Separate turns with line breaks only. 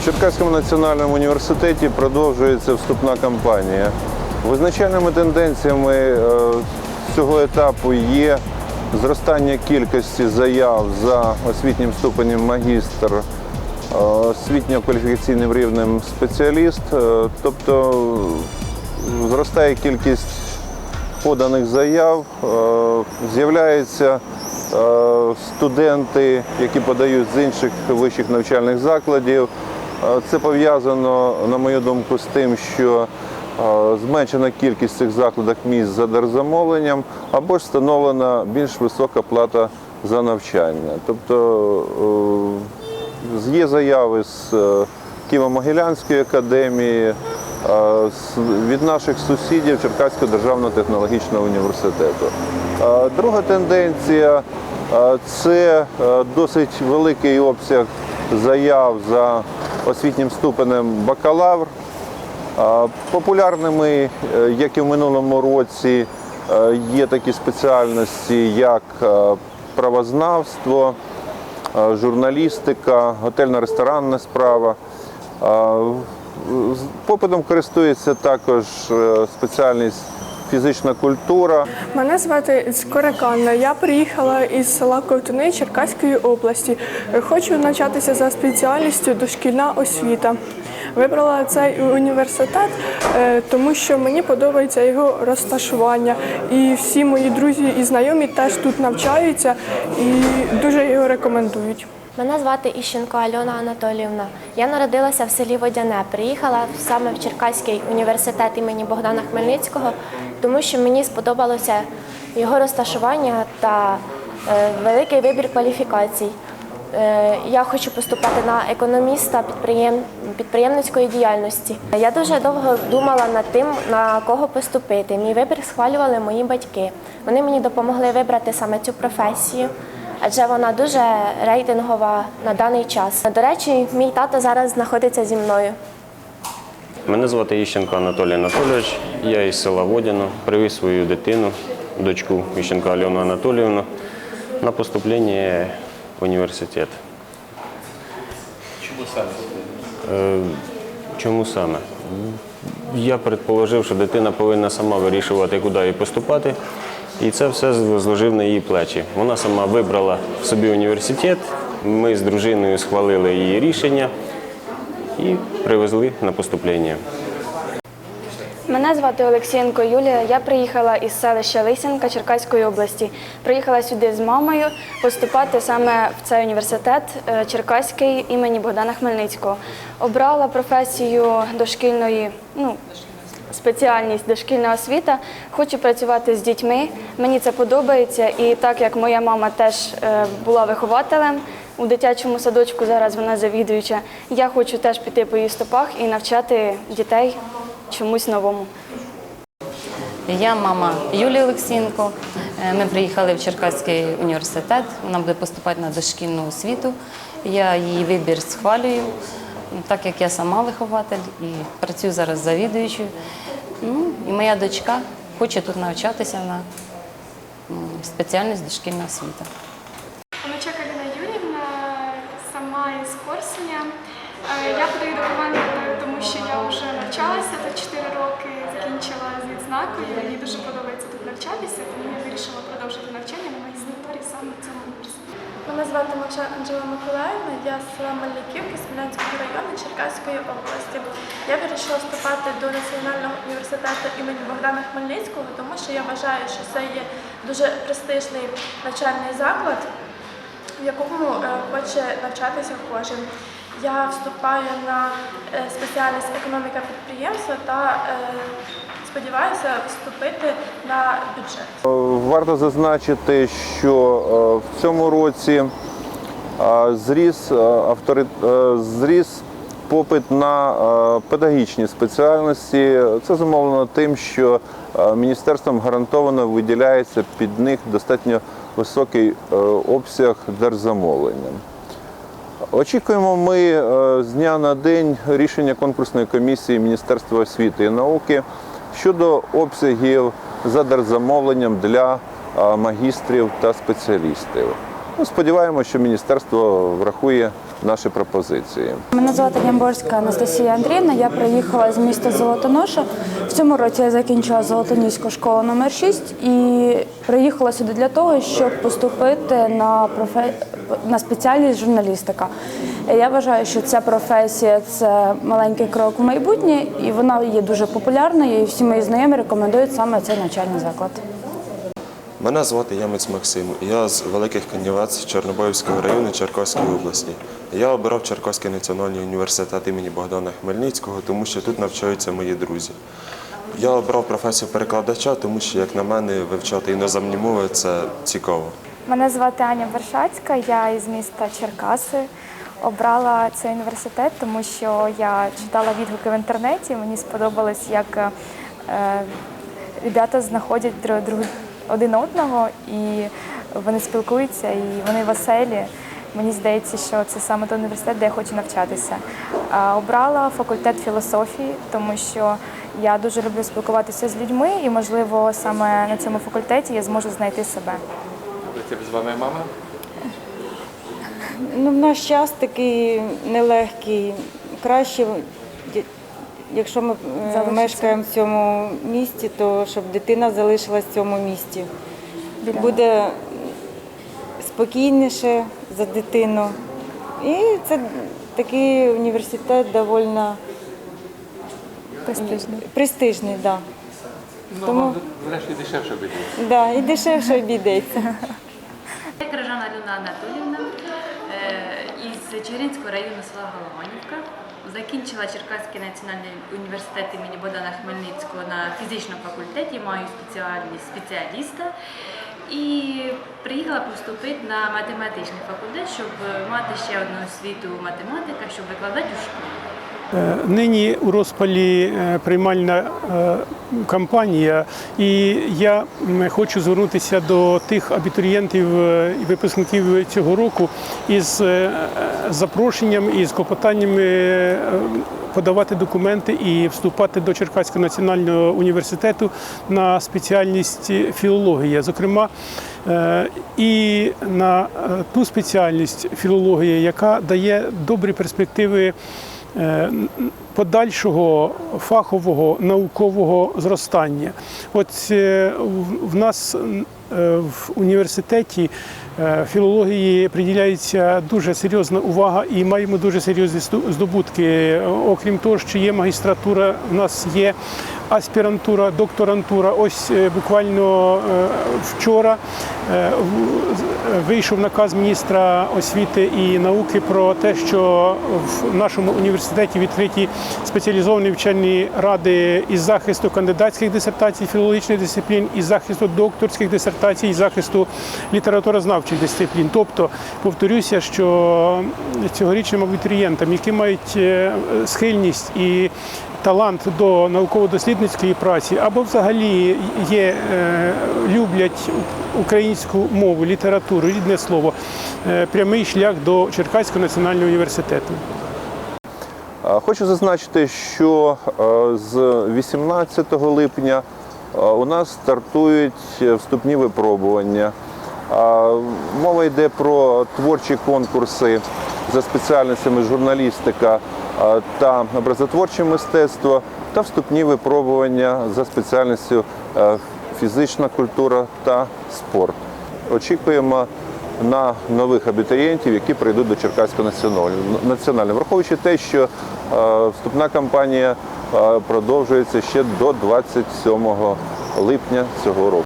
В Черкаському національному університеті продовжується вступна кампанія. Визначальними тенденціями е, цього етапу є зростання кількості заяв за освітнім ступенем магістр, е, освітньо-кваліфікаційним рівнем спеціаліст, е, тобто зростає кількість поданих заяв, з'являються е, студенти, які подають з інших вищих навчальних закладів. Е, Це пов'язано, на мою думку, з тим, що е, зменшена кількість цих закладах місць за держзамовленням або ж встановлена більш висока плата за навчання. Тобто е, є заяви з Києво-Могилянської академії, від наших сусідів Черкаського державного технологічного університету. Друга тенденція це досить великий обсяг заяв за освітнім ступенем бакалавр. Популярними, е, як і в минулому році, е, є такі спеціальності, як е, правознавство, журналістика, готельно-ресторанна справа. Попитом користується також спеціальність фізична культура.
Мене звати Скорик Анна. Я приїхала із села Ковтуни Черкаської області. Хочу навчатися за спеціальністю дошкільна освіта. Вибрала цей університет, е, тому що мені подобається його розташування. І всі мої друзі і знайомі теж тут навчаються і дуже його рекомендують.
Мене звати Іщенко Альона Анатоліївна. Я народилася в селі Водяне. Приїхала саме в Черкаський університет імені Богдана Хмельницького, тому що мені сподобалося його розташування та е, великий вибір кваліфікацій. Е, Я хочу поступати на економіста підприєм... підприємницької діяльності. Я дуже довго думала над тим, на кого поступити. Мій вибір схвалювали мої батьки. Вони мені допомогли вибрати саме цю професію адже вона дуже рейтингова на даний час. До речі, мій тато зараз знаходиться зі мною.
Мене звати Іщенко Анатолій Анатолійович. Я із села Водяно. Привіз свою дитину, дочку Іщенко Альону Анатоліївну на поступлення в університет. Чому саме? Чому саме? Я предположив, що дитина повинна сама вирішувати, куди їй поступати. І це все зложив на її плечі. Вона сама вибрала собі університет. Ми з дружиною схвалили її рішення і привезли на поступлення.
Мене звати Олексієнко Юлія. Я приїхала із селища Лисянка Черкаської області. Приїхала сюди з мамою поступати саме в цей університет е, Черкаський імені Богдана Хмельницького. Обрала професію дошкільної, ну, спеціальність дошкільна освіта. Хочу працювати з дітьми. Мені це подобається. І так як моя мама теж е, була вихователем у дитячому садочку, зараз вона завідуюча. Я хочу теж піти по її стопах і навчати дітей чомусь новому.
Я мама Юлії Олексієнко. Е, Ми приїхали в Черкаський університет. Вона буде поступати на дошкільну освіту. Я її вибір схвалюю, так як я сама вихователь і працюю зараз завідуючою. Ну, і моя дочка хоче тут навчатися на спеціальність дошкільна освіта.
Онучок Аліна Юрівна, сама із Корсуня. Е, Я подаю документи, тому що я вже навчалася тут 4 роки, закінчила з відзнакою. Мені дуже подобається тут навчатися, тому я вирішила продовжити навчання на магістратурі саме в цьому
звати Мача Анжела Миколаївна, я з села Маляківки Смілянського району Черкаської області. Я вирішила вступати до Національного університету імені Богдана Хмельницького, тому що я вважаю, що це є дуже престижний навчальний заклад, в якому е, хоче навчатися кожен. Я вступаю на е, спеціальність економіка підприємства та е, сподіваюся вступити на бюджет.
Варто зазначити, що е, в цьому році е, зріс, е, автори... е, зріс попит на е, педагогічні спеціальності. Це зумовлено тим, що е, міністерством гарантовано виділяється під них достатньо високий е, обсяг держзамовлення. Очікуємо ми е, з дня на день рішення конкурсної комісії Міністерства освіти і науки щодо обсягів за держзамовленням для магістрів та спеціалістів. Ну, сподіваємося, що міністерство врахує наші пропозиції.
Мене звати Гямборська Анастасія Андріївна. Я приїхала з міста Золотоноша. В цьому році я закінчила Золотоніську школу номер 6 і приїхала сюди для того, щоб поступити на профе... на спеціальність журналістика. Я вважаю, що ця професія це маленький крок в майбутнє, і вона є дуже популярною. І всі мої знайомі рекомендують саме цей навчальний заклад.
Мене звати Ямець Максим. Я з Великих Канівець Чорнобаївського району Черкаської області. Я обирав Черкаський національний університет імені Богдана Хмельницького, тому що тут навчаються мої друзі. Я обрав професію перекладача, тому що, як на мене, вивчати іноземні мови це цікаво.
Мене звати Аня Вершацька, я із міста Черкаси. Обрала цей університет, тому що я читала відгуки в інтернеті. Мені сподобалось, як е, ребята знаходять друг, друг один одного і вони спілкуються, і вони веселі. Мені здається, що це саме той університет, де я хочу навчатися. А, Обрала факультет філософії, тому що я дуже люблю спілкуватися з людьми, і, можливо, саме на цьому факультеті я зможу знайти себе.
з вами мама?
Ну, в наш час такий нелегкий. Краще, якщо ми е,
Залишиться.
мешкаємо в цьому місті, то щоб дитина залишилась в цьому місті.
Біля
Буде спокійніше за дитину. І це такий університет доволі
Престижний.
престижний, да.
Ну,
Тому-
врешті дешевше буде.
Да, і дешевше обійдеться.
Я Крижана Люна Анатолівна е, із Чигиринського району села Голованівка. Закінчила Черкаський національний університет імені Богдана Хмельницького на фізичному факультеті, маю спеціальність спеціаліста. І приїхала поступити на математичний факультет, щоб мати ще одну освіту математика, щоб викладати у школі.
Е, Нині у розпалі е, приймальна е, кампанія, і я хочу звернутися до тих абітурієнтів і випускників цього року із запрошенням і з клопотаннями подавати документи і вступати до Черкаського національного університету на спеціальність філологія. Зокрема, і на ту спеціальність філологія, яка дає добрі перспективи подальшого фахового наукового зростання. От е, в- нас е, в університеті е, філології приділяється дуже серйозна увага і маємо дуже серйозні здобутки. Окрім того, що є магістратура, в нас є аспірантура, докторантура. Ось е, буквально е, вчора е, вийшов наказ міністра освіти і науки про те, що в нашому університеті відкриті спеціалізовані вчені ради із захисту кандидатських дисертацій, філологічних дисциплін, із захисту докторських дисертацій, із захисту літературознавчих дисциплін. Тобто, повторюся, що цьогорічним абітурієнтам, які мають е, схильність і талант до науково-дослідницької праці, або взагалі є, е, люблять українську мову, літературу, рідне слово, е, прямий шлях до Черкаського національного університету.
Хочу зазначити, що з 18 липня у нас стартують вступні випробування. Мова йде про творчі конкурси за спеціальностями журналістика та образотворче мистецтво та вступні випробування за спеціальністю е, фізична культура та спорт. Очікуємо на нових абітурієнтів, які прийдуть до Черкаського національного, враховуючи те, що е, вступна кампанія е, продовжується ще до 27 липня цього року.